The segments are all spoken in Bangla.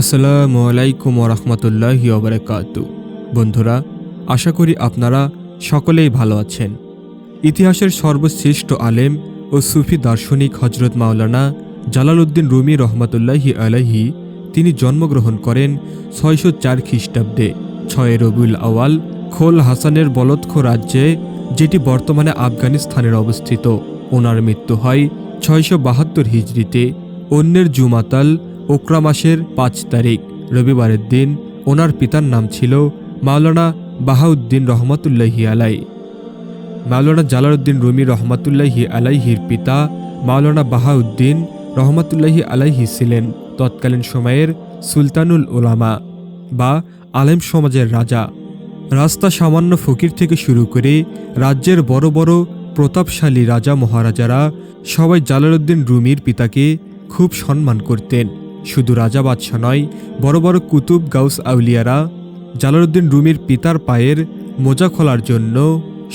আসসালামু আলাইকুম রহমতুল্লাহি ওবরাকাত বন্ধুরা, আশা করি আপনারা সকলেই ভালো আছেন। ইতিহাসের সর্বশ্রেষ্ঠ আলেম ও সুফি দার্শনিক হজরত মাওলানা জালালউদ্দিন রুমি রহমতুল্লাহি আলাহি তিনি জন্মগ্রহণ করেন ছয়শো চার খ্রিস্টাব্দে। ছয় রবিউল আওয়াল খোল হাসানের বলৎখ রাজ্যে, যেটি বর্তমানে আফগানিস্তানের অবস্থিত। ওনার মৃত্যু হয় ছয়শো বাহাত্তর হিজড়িতে। অন্যের জুমাতাল ওকরা মাসের পাঁচ তারিখ, রবিবারের দিন ওনার পিতার নাম ছিল মাওলানা বাহাউদ্দিন রহমতুল্লাহি আলাই। মাওলানা জালালউদ্দিন রুমি রহমতুল্লাহি আলাইহির পিতা মাওলানা বাহাউদ্দিন রহমতুল্লাহি আলাইহি ছিলেন তৎকালীন সময়ের সুলতানুল ওলামা বা আলেম সমাজের রাজা। রাস্তা সামান্য ফকির থেকে শুরু করে রাজ্যের বড় বড় প্রতাপশালী রাজা মহারাজারা সবাই জালালউদ্দিন রুমির পিতাকে খুব সম্মান করতেন। শুধু রাজা বাদশাহ নয়, বড় বড় কুতুব গাউস আউলিয়ারা, জালালউদ্দিন রুমির পিতার পায়ের মোজা খোলার জন্য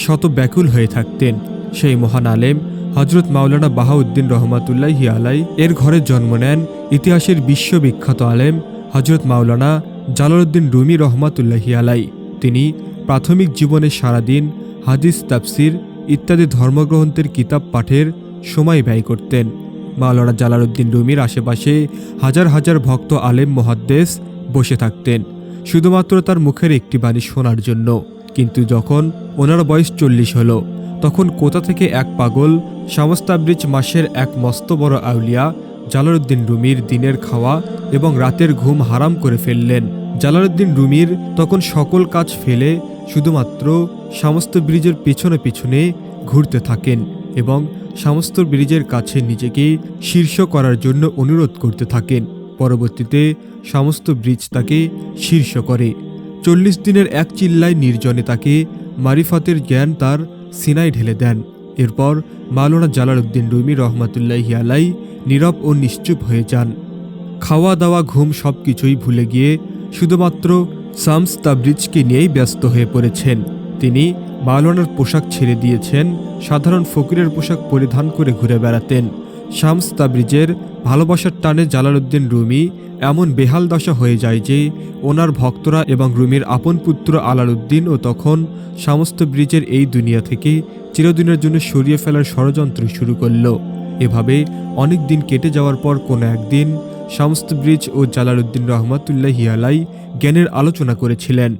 শত ব্যাকুল হয়ে থাকতেন। সেই মহান আলেম হজরত মাওলানা বাহাউদ্দিন রহমাতুল্লাহি আলাই এর ঘরে জন্ম নেন ইতিহাসের বিশ্ববিখ্যাত আলেম হজরত মাওলানা জালালউদ্দিন রুমি রহমাতুল্লাহি আলাই তিনি প্রাথমিক জীবনে সারাদিন হাদিস, তাফসির ইত্যাদি ধর্মগ্রন্থের কিতাব পাঠের সময় ব্যয় করতেন। মাওলানা জালালউদ্দিন রুমির আশেপাশে হাজার হাজার ভক্ত আলেম মহাদ্দেশ বসে থাকতেন, শুধুমাত্র তার মুখের একটি বাণী শোনার জন্য। কিন্তু যখন ওনার বয়স চল্লিশ হলো, তখন কোথা থেকে এক পাগল সামস্তাব্রিজ মাসের এক মস্ত বড় আউলিয়া জালালউদ্দিন রুমির দিনের খাওয়া এবং রাতের ঘুম হারাম করে ফেললেন। জালালউদ্দিন রুমির তখন সকল কাজ ফেলে শুধুমাত্র সমস্ত ব্রিজের পিছনে পিছনে ঘুরতে থাকেন এবং সমস্ত ব্রিজের কাছে নিজেকে শীর্ষ করার জন্য অনুরোধ করতে থাকেন। পরবর্তীতে সমস্ত ব্রিজ তাকে শীর্ষ করে। চল্লিশ দিনের এক চিল্লায় নির্জনে তাকে মারিফাতের জ্ঞান তার সিনায় ঢেলে দেন। এরপর মাওলানা জালালউদ্দিন রুমি রহমাতুল্লাহি আলাই নীরব ও নিশ্চুপ হয়ে যান। খাওয়া দাওয়া, ঘুম সব কিছুই ভুলে গিয়ে শুধুমাত্র সামস তাবরিজকে নিয়েই ব্যস্ত হয়ে পড়েছেন। তিনি মাওলানার পোশাক ছেড়ে দিয়েছেন, সাধারণ ফকিরের পোশাক পরিধান করে ঘুরে বেড়াতেন। শামস তাবরিজের ভালোবাসার টানে জালালউদ্দিন রুমি এমন বেহাল দশা হয়ে যায় যে, ওনার ভক্তরা এবং রুমির আপন পুত্র আলালউদ্দিন ও তখন সমস্ত ব্রিজের এই দুনিয়া থেকে চিরদিনের জন্য সরিয়ে ফেলার ষড়যন্ত্র শুরু করল। এভাবে অনেক দিন কেটে যাওয়ার পর কোনো একদিন সমস্ত ব্রিজ ও জালালউদ্দিন রহমাতুল্লাহি আলাই জ্ঞানের আলোচনা করেছিলেন।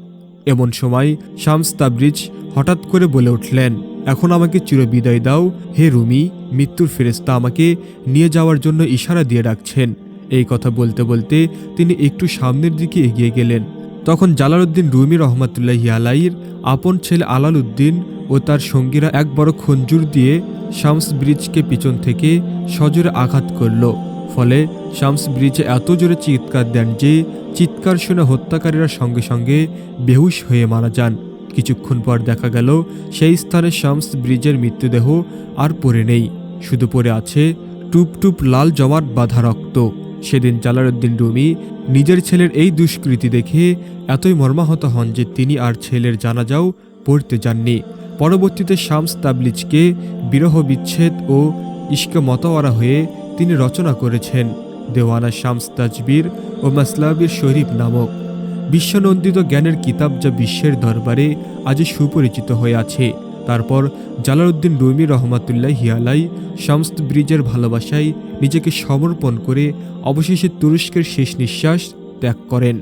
এমন সময় শামস তাবরিজ হঠাৎ করে বলে উঠলেন, এখন আমাকে চিরবিদায় দাও। হে রুমি, মৃত্যুর ফেরেস্তা আমাকে নিয়ে যাওয়ার জন্য ইশারা দিয়ে ডাকছেন। এই কথা বলতে বলতে তিনি একটু সামনের দিকে এগিয়ে গেলেন। তখন জালালউদ্দিন রুমি রহমাতুল্লাহি আলাইয়ের আপন ছেলে আলাল উদ্দিন ও তার সঙ্গীরা এক বড় খঞ্জুর দিয়ে শামস ব্রিজকে পিছন থেকে সজোরে আঘাত করল। ফলে শামস ব্রিজে এত জোরে চিৎকার দেন যে চিৎকার শুনে হত্যাকারীরা সঙ্গে সঙ্গে বেহুশ হয়ে মারা যান। কিছুক্ষণ পর দেখা গেল, সেই স্থানে শামস ব্রিজের মৃত্যুদেহ আর পড়ে নেই। শুধু পড়ে আছে টুপ টুপ লাল জমাট বাঁধা রক্ত। সেদিন জালালউদ্দিন রুমি নিজের ছেলের এই দুষ্কৃতি দেখে এতই মর্মাহত হন যে তিনি আর ছেলের জানাজাও পড়তে যাননি। পরবর্তীতে শামস তাবলিজকে বিরহ বিচ্ছেদ ও ইস্কে মতওয়ারা হয়ে তিনি রচনা করেছেন দেওয়ানা শামস তাজবির ও মাসলাবির শরীফ নামক। বিশ্বনন্দিত জ্ঞানের কিতাব যা বিশ্বের দরবারে আজ সুপরিচিত হয়ে আছে। তারপর জালালউদ্দিন রুমি রহমাতুল্লাহ হিয়ালাই শামস ব্রিজের ভালোবাসায় নিজেকে সমর্পণ করে অবশেষে তুরস্কের শেষ নিঃশ্বাস ত্যাগ করেন।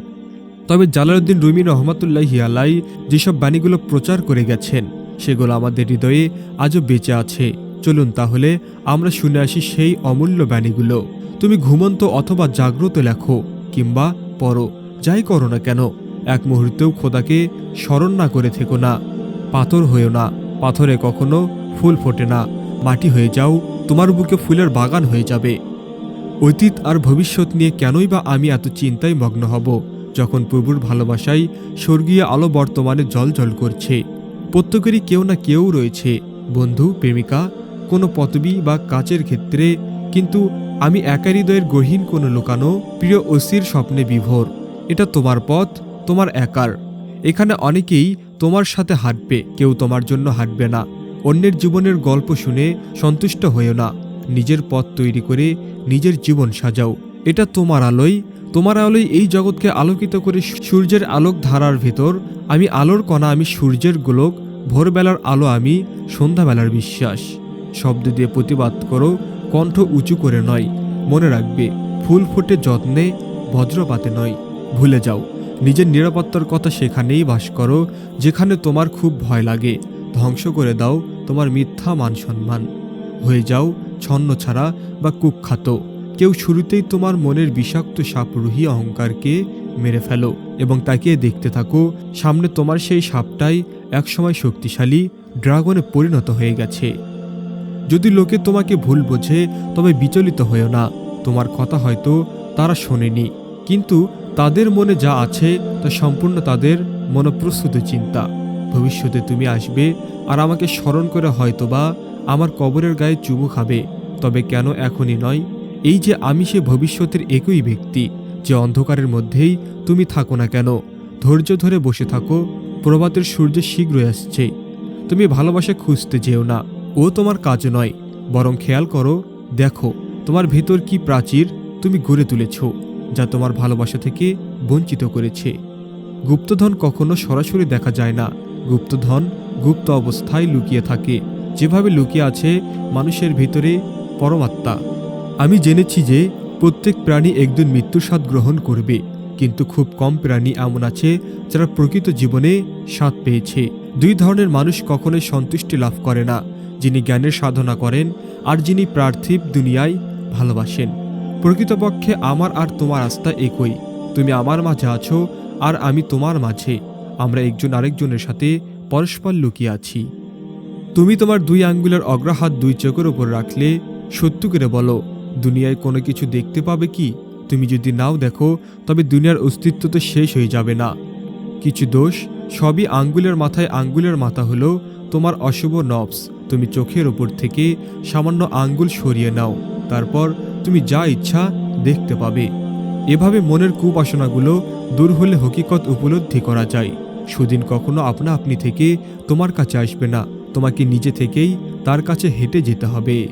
তবে জালালউদ্দিন রুমি রহমাতুল্লাহ হিয়ালাই যেসব বাণীগুলো প্রচার করে গেছেন, সেগুলো আমাদের হৃদয়ে আজও বেঁচে আছে। চলুন তাহলে আমরা শুনে আসি সেই অমূল্য বাণীগুলো। তুমি ঘুমন্ত অথবা জাগ্রত লেখো কিংবা পড়ো, যাই করো না কেন, এক মুহূর্তেও খোদাকে স্মরণ না করে থেকো না। পাথর হয়েও না, পাথরে কখনো ফুল ফোটে না, মাটি হয়ে যাও, তোমার বুকে ফুলের বাগান হয়ে যাবে। অতীত আর ভবিষ্যৎ নিয়ে কেনই বা আমি এত চিন্তায় মগ্ন হব, যখন প্রভুর ভালোবাসায় স্বর্গীয় আলো বর্তমানে জল জল করছে। প্রত্যেকেরই কেউ না কেউ রয়েছে, বন্ধু, প্রেমিকা কোনো পদবি বা কাজের ক্ষেত্রে, কিন্তু আমি একা হৃদয়ের গহীন কোনো লুকানো, প্রিয় অসির স্বপ্নে বিভোর। এটা তোমার পথ, তোমার একার। এখানে অনেকেই তোমার সাথে হাঁটবে, কেউ তোমার জন্য হাঁটবে না। অন্যের জীবনের গল্প শুনে সন্তুষ্ট হয়েও না। নিজের পথ তৈরি করে নিজের জীবন সাজাও। এটা তোমার আলোয় তোমার আলোয় এই জগৎকে আলোকিত করে সূর্যের আলোক ধারার ভেতর, আমি আলোর কণা, আমি সূর্যের গোলক, ভোরবেলার আলো আমি, সন্ধ্যাবেলার বিশ্বাস। শব্দ দিয়ে প্রতিবাদ করো, কণ্ঠ উঁচু করে নয়। মনে রাখবে, ফুল ফোটে যত্নে, বজ্রপাতে নয়। ভুলে যাও, নিজের নিরাপত্তার কথা সেখানেই বাস করো, যেখানে তোমার খুব ভয় লাগে। ধ্বংস করে দাও তোমার মিথ্যা মান সম্মান হয়ে যাও, ছন্ন ছাড়া বা কুখ্যাত। কেউ শুরুতেই তোমার মনের বিষাক্ত সাপরুহী অহংকারকে মেরে ফেলো এবং তাকে দেখতে থাকো, সামনে তোমার সেই সাপটাই একসময় শক্তিশালী ড্রাগনে পরিণত হয়ে গেছে। যদি লোকে তোমাকে ভুল বোঝে, তবে বিচলিত হয়েও না। তোমার কথা হয়তো তারা শোনেনি। কিন্তু তাদের মনে যা আছে, তা সম্পূর্ণ তাদের মনপ্রস্তুত চিন্তা। ভবিষ্যতে তুমি আসবে আর আমাকে স্মরণ করে হয়তোবা আমার কবরের গায়ে চুমু খাবে। তবে কেন এখনই নয়? এই যে আমি সে ভবিষ্যতের একই ব্যক্তি, যে অন্ধকারের মধ্যেই তুমি থাকো না কেন? ধৈর্য ধরে বসে থাকো, প্রভাতের সূর্য শীঘ্রই আসছে। তুমি ভালোবাসা খুঁজতে যেও না। ও তোমার কাজ নয়, বরং খেয়াল করো, দেখো, তোমার ভেতর কি প্রাচীর তুমি গড়ে তুলেছ, যা তোমার ভালোবাসা থেকে বঞ্চিত করেছে। গুপ্তধন কখনো সরাসরি দেখা যায় না। গুপ্তধন গুপ্ত অবস্থায় লুকিয়ে থাকে। যেভাবে লুকিয়ে আছে মানুষের ভিতরে পরমাত্মা। আমি জেনেছি যে প্রত্যেক প্রাণী একদিন মৃত্যুর স্বাদ গ্রহণ করবে, কিন্তু খুব কম প্রাণী এমন আছে যারা প্রকৃত জীবনে স্বাদ পেয়েছে। দুই ধরনের মানুষ কখনোই সন্তুষ্টি লাভ করে না। যিনি জ্ঞানের সাধনা করেন আর যিনি পার্থিব দুনিয়ায় ভালোবাসেন। প্রকৃতপক্ষে আমার আর তোমার আস্থা একই। তুমি আমার মাঝে আছো আর আমি তোমার মাঝে। আমরা একজন আরেকজনের সাথে পরস্পর লুকিয়ে আছি। তুমি তোমার দুই আঙ্গুলের অগ্রহাত দুই চোখের ওপর রাখলে সত্য করে বলো, দুনিয়ায় কোনো কিছু দেখতে পাবে কি? তুমি যদি নাও দেখো, তবে দুনিয়ার অস্তিত্ব তো শেষ হয়ে যাবে না। কিছু দোষ সবই আঙ্গুলের মাথায় আঙ্গুলের মাথা হলো তোমার অশুভ নবস। তুমি চোখের ওপর থেকে সামান্য আঙ্গুল সরিয়ে নাও। তারপর তুমি যা ইচ্ছা দেখতে পাবে। এভাবে মনের কুপাসনাগুলো দূর হলে হকিকত উপলব্ধি করা যায়। সুদিন কখনো আপনা আপনি থেকে তোমার কাছে আসবে না। তোমাকে নিজে থেকেই তার কাছে হেঁটে যেতে হবে।